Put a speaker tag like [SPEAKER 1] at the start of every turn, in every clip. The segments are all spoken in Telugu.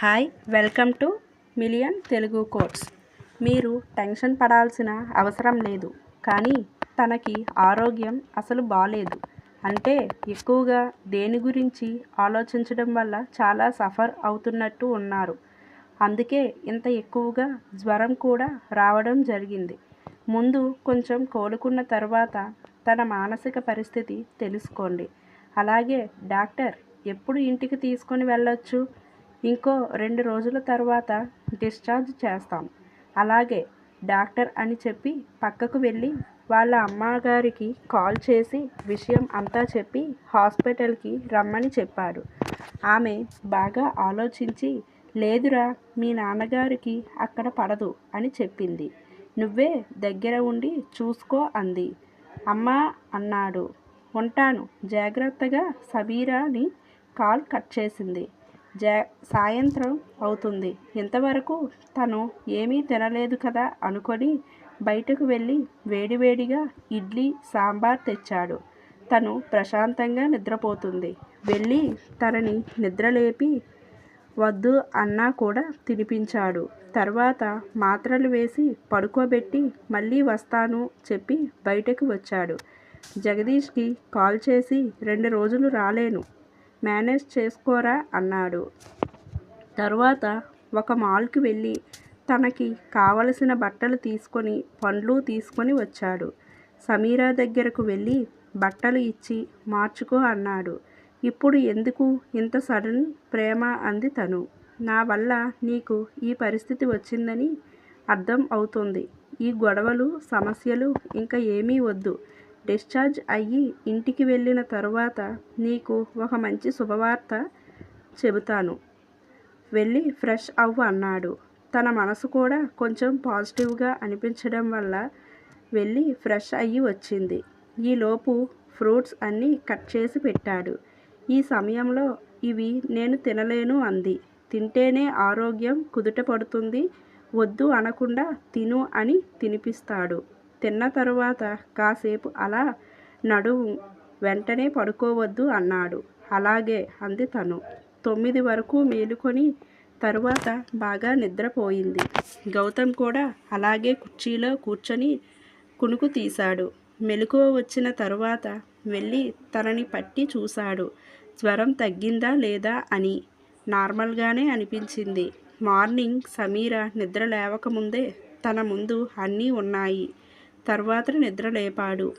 [SPEAKER 1] Hi welcome to million Telugu course మీరు టెన్షన్ పడాల్సిన అవసరం లేదు కానీ తనకి ఆరోగ్యం అసలు బాలేదు. అంటే ఎక్కువగా దేని గురించి ఆలోచించడం వల్ల చాలా సఫర్ అవుతున్నట్టు ఉన్నారు. అందుకే ఇంత ఎక్కువగా జ్వరం కూడా రావడం జరిగింది. ముందు కొంచెం కోలుకున్న తర్వాత తన మానసిక పరిస్థితి తెలుసుకోండి. అలాగే డాక్టర్ ఎప్పుడు ఇంటికి తీసుకొని వెళ్ళొచ్చు? ఇంకో రెండు రోజుల తర్వాత డిశ్చార్జ్ చేస్తాం. అలాగే డాక్టర్ అని చెప్పి పక్కకు వెళ్ళి వాళ్ళ అమ్మగారికి కాల్ చేసి విషయం అంతా చెప్పి హాస్పిటల్కి రమ్మని చెప్పారు. ఆమె బాగా ఆలోచించి లేదురా మీ నాన్నగారికి అక్కడ పడదు అని చెప్పింది. నువ్వే దగ్గర ఉండి చూసుకో అంది. అమ్మా అన్నాడు. ఉంటాను. జాగ్రత్తగా సబీరాని కాల్ కట్ చేసింది. జా సాయంత్రం అవుతుంది. ఇంతవరకు తను ఏమీ తినలేదు కదా అనుకొని బయటకు వెళ్ళి వేడివేడిగా ఇడ్లీ సాంబార్ తెచ్చాడు. తను ప్రశాంతంగా నిద్రపోతుంది. వెళ్ళి తనని నిద్రలేపి వద్దు అన్నా కూడా తినిపించాడు. తర్వాత మాత్రలు వేసి పడుకోబెట్టి మళ్ళీ వస్తాను చెప్పి బయటకు వచ్చాడు. జగదీష్కి కాల్ చేసి రెండు రోజులు రాలేను. మేనేజ్ చేసుకోరా? అన్నాడు. తరువాత ఒక మాల్కి వెళ్ళి తనకి కావలసిన బట్టలు తీసుకొని పండ్లు తీసుకొని వచ్చాడు. సమీరా దగ్గరకు వెళ్ళి బట్టలు ఇచ్చి మార్చుకో అన్నాడు. ఇప్పుడు ఎందుకు ఇంత సడన్ ప్రేమ? అంది తను. నా వల్ల నీకు ఈ పరిస్థితి వచ్చిందని అర్థం అవుతుంది. ఈ గొడవలు సమస్యలు ఇంకా ఏమీ వద్దు. డిశ్చార్జ్ అయ్యి ఇంటికి వెళ్ళిన తరువాత నీకు ఒక మంచి శుభవార్త చెబుతాను. వెళ్ళి ఫ్రెష్ అవ్వు అన్నాడు. తన మనసు కూడా కొంచెం పాజిటివ్గా అనిపించడం వల్ల వెళ్ళి ఫ్రెష్ అయ్యి వచ్చింది. ఈలోపు ఫ్రూట్స్ అన్నీ కట్ చేసి పెట్టాడు. ఈ సమయంలో ఇవి నేను తినలేను అంది. తింటేనే ఆరోగ్యం కుదుట పడుతుంది వద్దు అనకుండా తిను అని తినిపిస్తాడు. తిన్న తరువాత కాసేపు అలా నడువు వెంటనే పడుకోవద్దు అన్నాడు. అలాగే అంది తను. తొమ్మిది వరకు మేలుకొని తరువాత బాగా నిద్రపోయింది. గౌతమ్ కూడా అలాగే కుర్చీలో కూర్చొని కునుకు తీశాడు. మెలకువ వచ్చిన తరువాత వెళ్ళి తనని పట్టి చూశాడు. జ్వరం తగ్గిందా లేదా అని నార్మల్గానే అనిపించింది. మార్నింగ్ సమీర నిద్ర లేవకముందే తన ముందు అన్నీ ఉన్నాయి. తర్వాత నిద్ర లేపాడు.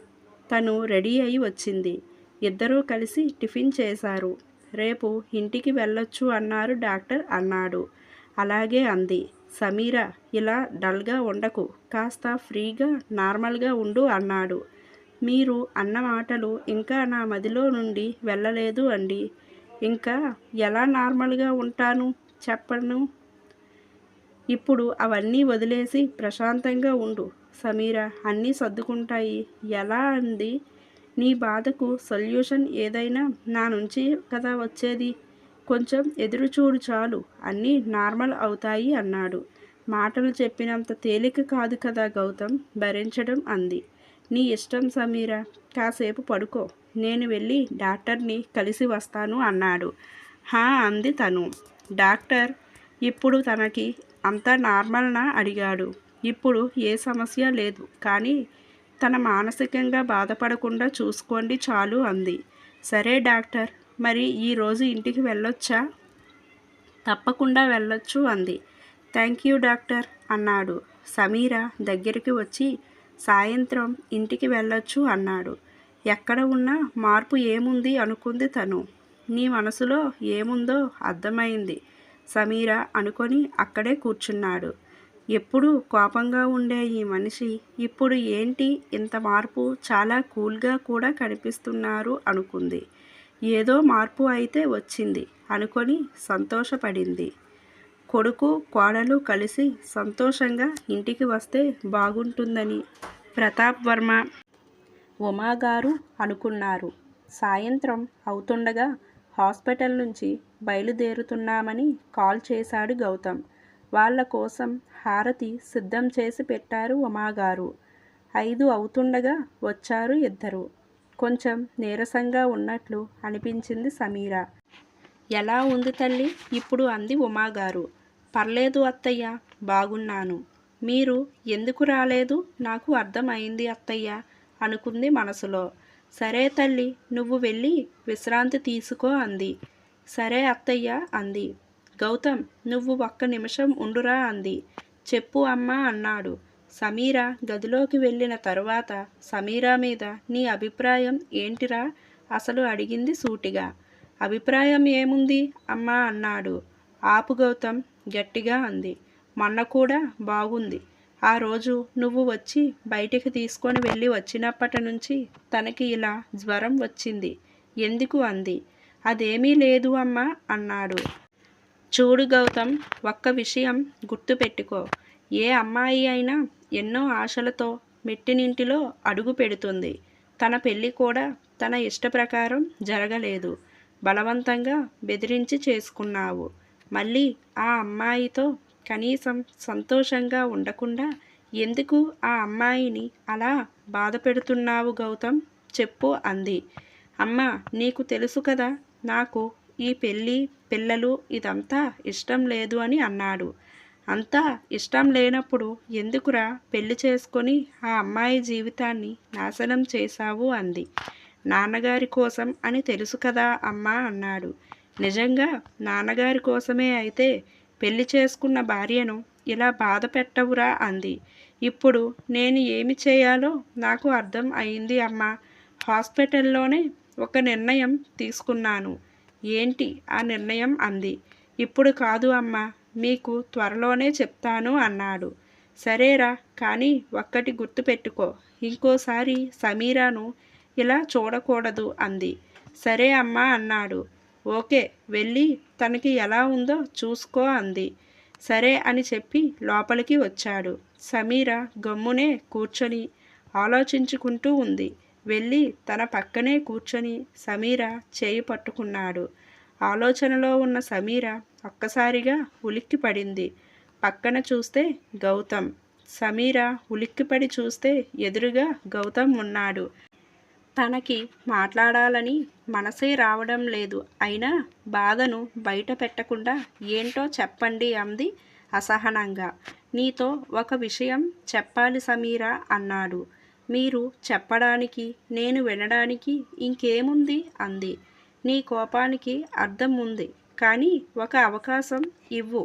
[SPEAKER 1] తను రెడీ అయి వచ్చింది. ఇద్దరూ కలిసి టిఫిన్ చేశారు. రేపు ఇంటికి వెళ్ళొచ్చు అన్నారు డాక్టర్ అన్నాడు. అలాగే అంది. సమీర ఇలా డల్గా ఉండకు. కాస్త ఫ్రీగా నార్మల్గా ఉండు అన్నాడు. మీరు అన్న మాటలు ఇంకా నా మదిలో నుండి వెళ్ళలేదు అండి. ఇంకా ఎలా నార్మల్గా ఉంటాను? చెప్పను. ఇప్పుడు అవన్నీ వదిలేసి ప్రశాంతంగా ఉండు. సమీర అన్నీ సర్దుకుంటాయి. ఎలా అంది? నీ బాధకు సొల్యూషన్ ఏదైనా నా నుంచి కదా వచ్చేది? కొంచెం ఎదురుచూడు చాలు అన్నీ నార్మల్ అవుతాయి అన్నాడు. మాటలు చెప్పినంత తేలిక కాదు కదా గౌతమ్ భరించడం అంది. నీ ఇష్టం సమీర కాసేపు పడుకో నేను వెళ్ళి డాక్టర్ని కలిసి వస్తాను అన్నాడు. హా అంది తను. డాక్టర్ ఇప్పుడు తనకి అంతా నార్మల్నా? అడిగాడు. ఇప్పుడు ఏ సమస్య లేదు. కానీ తన మానసికంగా బాధపడకుండా చూసుకోండి చాలు అంది. సరే డాక్టర్ మరి ఈరోజు ఇంటికి వెళ్ళొచ్చా? తప్పకుండా వెళ్ళొచ్చు అంది. థ్యాంక్ యూ డాక్టర్ అన్నాడు. సమీర దగ్గరికి వచ్చి సాయంత్రం ఇంటికి వెళ్ళొచ్చు అన్నాడు. ఎక్కడ ఉన్నా మార్పు ఏముంది అనుకుంది తను. నీ మనసులో ఏముందో అర్థమైంది. సమీర అనుకొని అక్కడే కూర్చున్నాడు. ఎప్పుడూ కోపంగా ఉండే ఈ మనిషి ఇప్పుడు ఏంటి ఇంత మార్పు చాలా కూల్గా కూడా కనిపిస్తున్నారు అనుకుంది. ఏదో మార్పు అయితే వచ్చింది అనుకొని సంతోషపడింది. కొడుకు కోడలు కలిసి సంతోషంగా ఇంటికి వస్తే బాగుంటుందని ప్రతాప్ వర్మ ఉమాగారు అనుకున్నారు. సాయంత్రం అవుతుండగా హాస్పిటల్ నుంచి బయలుదేరుతున్నామని కాల్ చేశాడు గౌతమ్. వాళ్ళ కోసం హారతి సిద్ధం చేసి పెట్టారు ఉమాగారు. ఐదు అవుతుండగా వచ్చారు ఇద్దరు. కొంచెం నీరసంగా ఉన్నట్లు అనిపించింది సమీర. ఎలా ఉంది తల్లి? ఇప్పుడు అంది ఉమాగారు. పర్లేదు అత్తయ్య బాగున్నాను. మీరు ఎందుకు రాలేదు? నాకు అర్థం అయింది అత్తయ్య అనుకుంది మనసులో. సరే తల్లి నువ్వు వెళ్ళి విశ్రాంతి తీసుకో అంది. సరే అత్తయ్య అంది. గౌతమ్ నువ్వు ఒక్క నిమిషం ఉండురా అంది. చెప్పు అమ్మా అన్నాడు. సమీర గదిలోకి వెళ్ళిన తరువాత సమీరా మీద నీ అభిప్రాయం ఏంటిరా? అసలు అడిగింది సూటిగా. అభిప్రాయం ఏముంది అమ్మా అన్నాడు. ఆపు గౌతమ్ గట్టిగా అంది. మొన్న కూడా బాగుంది. ఆ రోజు నువ్వు వచ్చి బయటికి తీసుకొని వెళ్ళి వచ్చినప్పటి నుంచి తనకి ఇలా జ్వరం వచ్చింది ఎందుకు అంది. అదేమీ లేదు అమ్మా అన్నాడు. చూడు గౌతమ్ ఒక్క విషయం గుర్తుపెట్టుకో. ఏ అమ్మాయి అయినా ఎన్నో ఆశలతో మెట్టినింటిలో అడుగు పెడుతుంది. తన పెళ్ళి కూడా తన ఇష్ట ప్రకారం జరగలేదు. బలవంతంగా బెదిరించి చేసుకున్నావు. మళ్ళీ ఆ అమ్మాయితో కనీసం సంతోషంగా ఉండకుండా ఎందుకు ఆ అమ్మాయిని అలా బాధ పెడుతున్నావు గౌతమ్? చెప్పు అంది. అమ్మ నీకు తెలుసు కదా నాకు ఈ పెళ్ళి పిల్లలు ఇదంతా ఇష్టం లేదు అని అన్నాడు. అంతా ఇష్టం లేనప్పుడు ఎందుకురా పెళ్ళి చేసుకొని ఆ అమ్మాయి జీవితాన్ని నాశనం చేశావు అంది. నాన్నగారి కోసం అని తెలుసు కదా అమ్మా అన్నాడు. నిజంగా నాన్నగారి కోసమే అయితే పెళ్ళి చేసుకున్న భార్యను ఇలా బాధ పెట్టవురా అంది. ఇప్పుడు నేను ఏమి చేయాలో నాకు అర్థం అయింది అమ్మా. హాస్పిటల్లోనే ఒక నిర్ణయం తీసుకున్నాను. ఏంటి ఆ నిర్ణయం అంది. ఇప్పుడు కాదు అమ్మా మీకు త్వరలోనే చెప్తాను అన్నాడు. సరేరా కానీ ఒక్కటి గుర్తుపెట్టుకో. ఇంకోసారి సమీరాను ఇలా చూడకూడదు అంది. సరే అమ్మా అన్నాడు. ఓకే వెళ్ళి తనకి ఎలా ఉందో చూసుకో అంది. సరే అని చెప్పి లోపలికి వచ్చాడు. సమీర గమ్మునే కూర్చొని ఆలోచించుకుంటూ ఉంది. వెళ్ళి తన పక్కనే కూర్చొని సమీర చేయి పట్టుకున్నాడు. ఆలోచనలో ఉన్న సమీర ఒక్కసారిగా ఉలిక్కి పడింది. పక్కన చూస్తే గౌతమ్. సమీర ఉలిక్కిపడి చూస్తే ఎదురుగా గౌతమ్ ఉన్నాడు. తనకి మాట్లాడాలని మనసే రావడం లేదు. అయినా బాధను బయట పెట్టకుండా ఏంటో చెప్పండి అంది అసహనంగా. నీతో ఒక విషయం చెప్పాలి సమీరా అన్నాడు. మీరు చెప్పడానికి నేను వినడానికి ఇంకేముంది? అంది. నీ కోపానికి అర్థం ఉంది కానీ ఒక అవకాశం ఇవ్వు.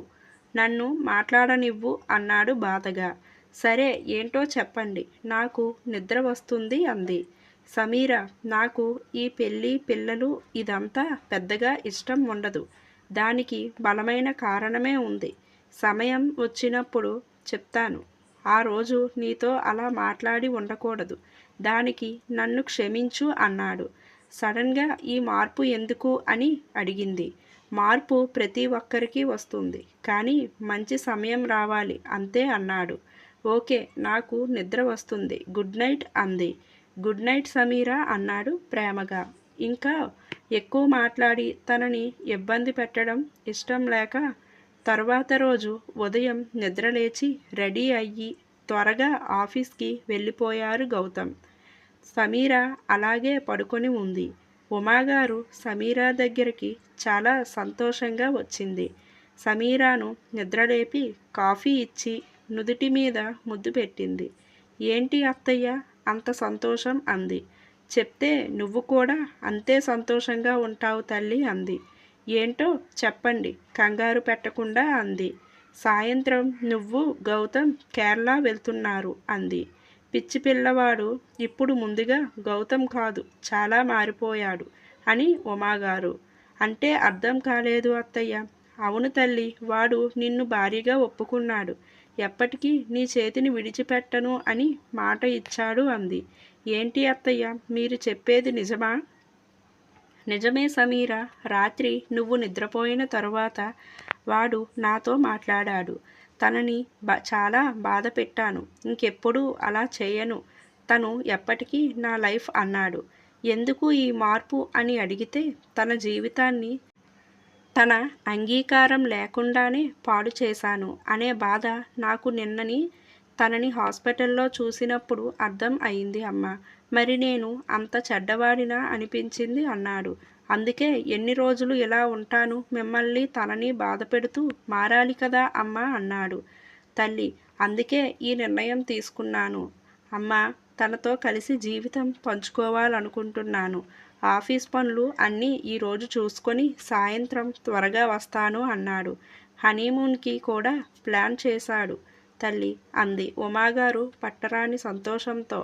[SPEAKER 1] నన్ను మాట్లాడనివ్వు అన్నాడు బాధగా. సరే ఏంటో చెప్పండి. నాకు నిద్ర వస్తుంది అంది. సమీర నాకు ఈ పెళ్ళి పిల్లలు ఇదంతా పెద్దగా ఇష్టం ఉండదు. దానికి బలమైన కారణమే ఉంది. సమయం వచ్చినప్పుడు చెప్తాను. ఆ రోజు నీతో అలా మాట్లాడి ఉండకూడదు. దానికి నన్ను క్షమించు అన్నాడు. సడన్గా ఈ మార్పు ఎందుకు అని అడిగింది. మార్పు ప్రతి ఒక్కరికి వస్తుంది. కానీ మంచి సమయం రావాలి అంతే అన్నాడు. ఓకే నాకు నిద్ర వస్తుంది. గుడ్ నైట్ అంది. గుడ్ నైట్ సమీరా అన్నాడు ప్రేమగా. ఇంకా ఎక్కువ మాట్లాడి తనని ఇబ్బంది పెట్టడం ఇష్టం లేక తర్వాత రోజు ఉదయం నిద్రలేచి రెడీ అయ్యి త్వరగా ఆఫీస్కి వెళ్ళిపోయారు గౌతమ్. సమీర అలాగే పడుకొని ఉంది. ఉమాగారు సమీరా దగ్గరికి చాలా సంతోషంగా వచ్చింది. సమీరాను నిద్రలేపి కాఫీ ఇచ్చి నుదుటి మీద ముద్దు పెట్టింది. ఏంటి అత్తయ్య? అంత సంతోషం అంది. చెప్తే నువ్వు కూడా అంతే సంతోషంగా ఉంటావు తల్లి అంది. ఏంటో చెప్పండి. కంగారు పెట్టకుండా అంది. సాయంత్రం నువ్వు గౌతమ్ కేరళ వెళ్తున్నారు అంది. పిచ్చి పిల్లవాడు ఇప్పుడు ముందుగా గౌతమ్ కాదు చాలా మారిపోయాడు అని ఉమాగారు. అంటే అర్థం కాలేదు అత్తయ్య. అవును తల్లి వాడు నిన్ను భారీగా ఒప్పుకున్నాడు. ఎప్పటికీ నీ చేతిని విడిచిపెట్టను అని మాట ఇచ్చాడు అంది. ఏంటి అత్తయ్య మీరు చెప్పేది నిజమా? నిజమే సమీర రాత్రి నువ్వు నిద్రపోయిన తరువాత వాడు నాతో మాట్లాడాడు. తనని బ చాలా బాధ పెట్టాను. ఇంకెప్పుడు అలా చేయను. తను ఎప్పటికీ నా లైఫ్ అన్నాడు. ఎందుకు ఈ మార్పు అని అడిగితే తన జీవితాన్ని తన అంగీకారం లేకుండానే పాడు చేశాను అనే బాధ నాకు నిన్నని తనని హాస్పిటల్లో చూసినప్పుడు అర్థం అయింది అమ్మ. మరి నేను అంత చెడ్డవాడినా అనిపించింది అన్నాడు. అందుకే ఎన్ని రోజులు ఇలా ఉంటాను మిమ్మల్ని తనని బాధ పెడుతూ మారాలి కదా అమ్మా అన్నాడు. తల్లి అందుకే ఈ నిర్ణయం తీసుకున్నాను. అమ్మా తనతో కలిసి జీవితం పంచుకోవాలనుకుంటున్నాను. ఆఫీస్ పనులు అన్నీ ఈరోజు చూసుకొని సాయంత్రం త్వరగా వస్తాను అన్నాడు. హనీమూన్కి కూడా ప్లాన్ చేశాడు. తల్లి అంది ఉమాగారు పట్టరాని సంతోషంతో.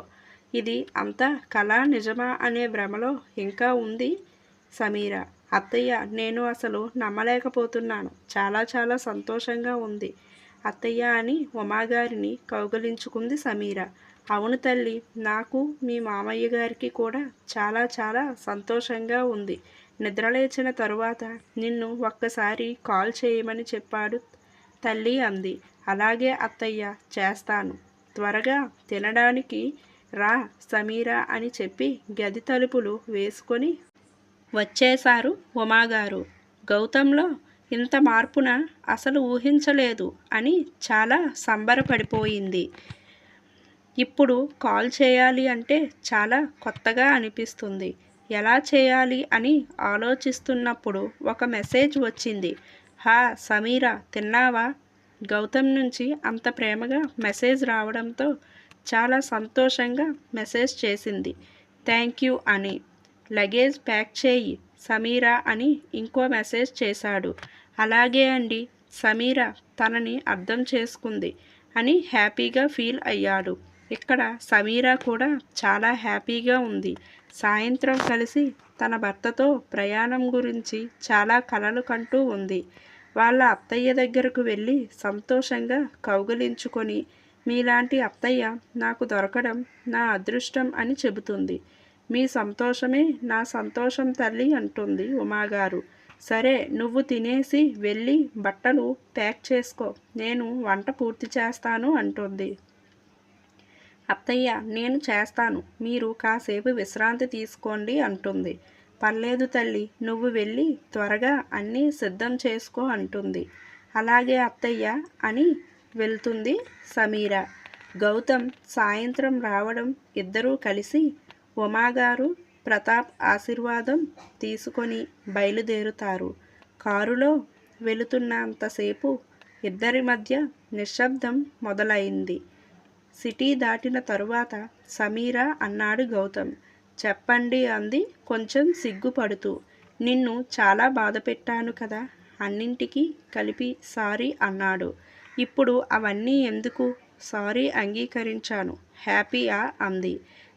[SPEAKER 1] ఇది అంతా కళ నిజమా అనే భ్రమలో ఇంకా ఉంది సమీర. అత్తయ్య నేను అసలు నమ్మలేకపోతున్నాను. చాలా చాలా సంతోషంగా ఉంది. అత్తయ్య అని ఉమాగారిని కౌగలించుకుంది సమీర. అవును తల్లి నాకు మీ మామయ్య గారికి కూడా చాలా చాలా సంతోషంగా ఉంది. నిద్రలేచిన తరువాత నిన్ను ఒక్కసారి కాల్ చేయమని చెప్పాడు తల్లి అంది. అలాగే అత్తయ్య చేస్తాను. త్వరగా తినడానికి రా సమీరా అని చెప్పి గది తలుపులు వేసుకొని వచ్చేశారు ఉమాగారు. గౌతంలో ఇంత మార్పున అసలు ఊహించలేదు అని చాలా సంబరపడిపోయింది. ఇప్పుడు కాల్ చేయాలి అంటే చాలా కొత్తగా అనిపిస్తుంది. ఎలా చేయాలి అని ఆలోచిస్తున్నప్పుడు ఒక మెసేజ్ వచ్చింది. హా సమీరా తిన్నావా? గౌతమ్ నుంచి అంత ప్రేమగా మెసేజ్ రావడంతో చాలా సంతోషంగా మెసేజ్ చేసింది. థ్యాంక్ యూ అని. లగేజ్ ప్యాక్ చేయి సమీరా అని ఇంకో మెసేజ్ చేశాడు. అలాగే అండి సమీర తనని అర్థం చేసుకుంది అని హ్యాపీగా ఫీల్ అయ్యాడు. ఇక్కడ సమీరా కూడా చాలా హ్యాపీగా ఉంది. సాయంత్రం కలిసి తన భర్తతో ప్రయాణం గురించి చాలా కలలు కంటూ ఉంది. వాళ్ళ అత్తయ్య దగ్గరకు వెళ్ళి సంతోషంగా కౌగలించుకొని మీలాంటి అత్తయ్య నాకు దొరకడం నా అదృష్టం అని చెబుతుంది. మీ సంతోషమే నా సంతోషం తల్లి అంటుంది ఉమాగారు. సరే నువ్వు తినేసి వెళ్ళి బట్టలు ప్యాక్ చేసుకో. నేను వంట పూర్తి చేస్తాను అంటుంది. అత్తయ్య నేను చేస్తాను. మీరు కాసేపు విశ్రాంతి తీసుకోండి అంటుంది. పర్లేదు తల్లి నువ్వు వెళ్ళి త్వరగా అన్నీ సిద్ధం చేసుకో అంటుంది. అలాగే అత్తయ్య అని వెళ్తుంది సమీర. గౌతమ్ సాయంత్రం రావడం ఇద్దరూ కలిసి ఉమాగారు ప్రతాప్ ఆశీర్వాదం తీసుకొని బయలుదేరుతారు. కారులో వెళుతున్నంతసేపు ఇద్దరి మధ్య నిశ్శబ్దం మొదలైంది. సిటీ దాటిన తరువాత సమీరా అన్నాడు గౌతమ్ చెప్పండి అంది కొంచెం సిగ్గుపడుతూ. నిన్ను చాలా బాధ పెట్టాను కదా అన్నింటికీ కలిపి సారీ అన్నాడు. ఇప్పుడు అవన్నీ ఎందుకు? సారీ అంగీకరించాను. హ్యాపీయా? అంది.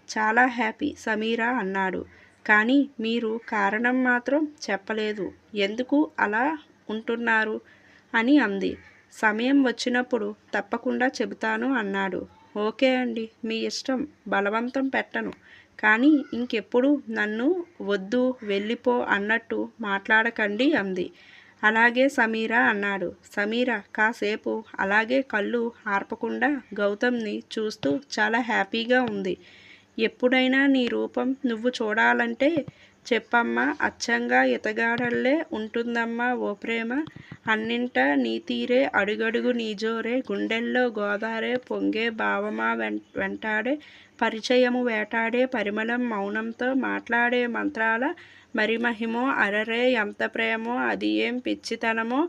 [SPEAKER 1] చాలా హ్యాపీ సమీరా అన్నాడు. కానీ మీరు కారణం మాత్రం చెప్పలేదు. ఎందుకు అలా ఉంటున్నారు? అని అంది. సమయం వచ్చినప్పుడు తప్పకుండా చెబుతాను అన్నాడు. ఓకే అండి మీ ఇష్టం. బలవంతం పెట్టను. కానీ ఇంకెప్పుడు నన్ను వద్దు వెళ్ళిపో అన్నట్టు మాట్లాడకండి అంది. అలాగే సమీరా అన్నాడు. సమీర కాసేపు అలాగే కళ్ళు ఆర్పకుండా గౌతమ్ని చూస్తూ చాలా హ్యాపీగా ఉంది. ఎప్పుడైనా నీ రూపం నువ్వు చూడాలంటే చెప్పమ్మా అచ్చంగా ఇతగాడల్లే ఉంటుందమ్మా ఓ ప్రేమ. అన్నింట నీ తీరే అడుగడుగు నీజోరే గుండెల్లో గోదారే పొంగే భావమా వెంటాడే పరిచయము వేటాడే పరిమళం మౌనంతో మాట్లాడే మంత్రాల మరి మహిమో అరరే ఎంత ప్రేమో అది ఏం పిచ్చితనమో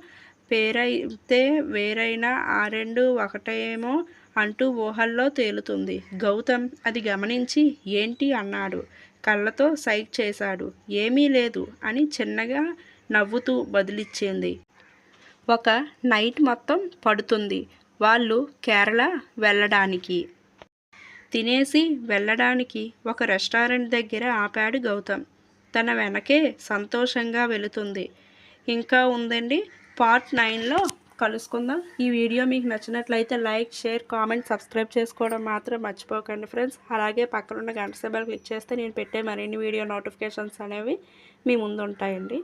[SPEAKER 1] పేరైతే వేరైనా ఆ రెండు ఒకటేమో అంటూ ఊహల్లో తేలుతుంది. గౌతమ్ అది గమనించి ఏంటి అన్నాడు. కళ్ళతో సైట్ చేశాడు. ఏమీ లేదు అని చిన్నగా నవ్వుతూ బదిలిచ్చింది. ఒక నైట్ మొత్తం పడుతుంది. వాళ్ళు కేరళ వెళ్ళడానికి. తినేసి వెళ్ళడానికి ఒక రెస్టారెంట్ దగ్గర ఆపాడు గౌతమ్. తన వెనకే సంతోషంగా వెళుతుంది. ఇంకా ఉందండి పార్ట్ నైన్లో కలుసుకుందాం. ఈ వీడియో మీకు నచ్చినట్లయితే లైక్ షేర్ కామెంట్ సబ్స్క్రైబ్ చేసుకోవడం మాత్రం మర్చిపోకండి ఫ్రెండ్స్. అలాగే పక్కనున్న గంట సెబల్ క్లిక్ చేస్తే నేను పెట్టే మరిన్ని వీడియో నోటిఫికేషన్స్ అనేవి మీ ముందు ఉంటాయండి